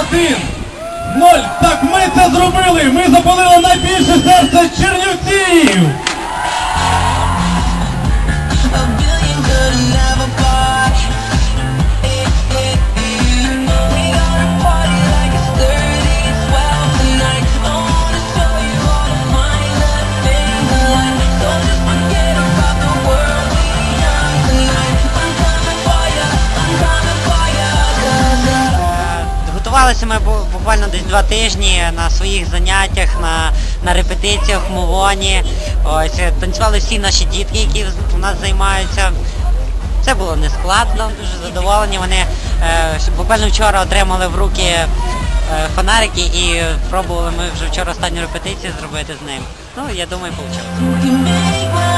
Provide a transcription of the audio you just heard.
один, ноль. Так ми це зробили. Ми запалили найбільше серце Чернівців. Е, ми бу- буквально десь два тижні на своїх заняттях, на, на репетиціях в Мовоні. Ось е, танцювали всі наші дітки, які у нас займаються. Це було нескладно, дуже задоволені. Вони е, буквально вчора отримали в руки е, фонарики і пробували ми вже вчора останню репетицію зробити з ним. Ну, я думаю, вийшло.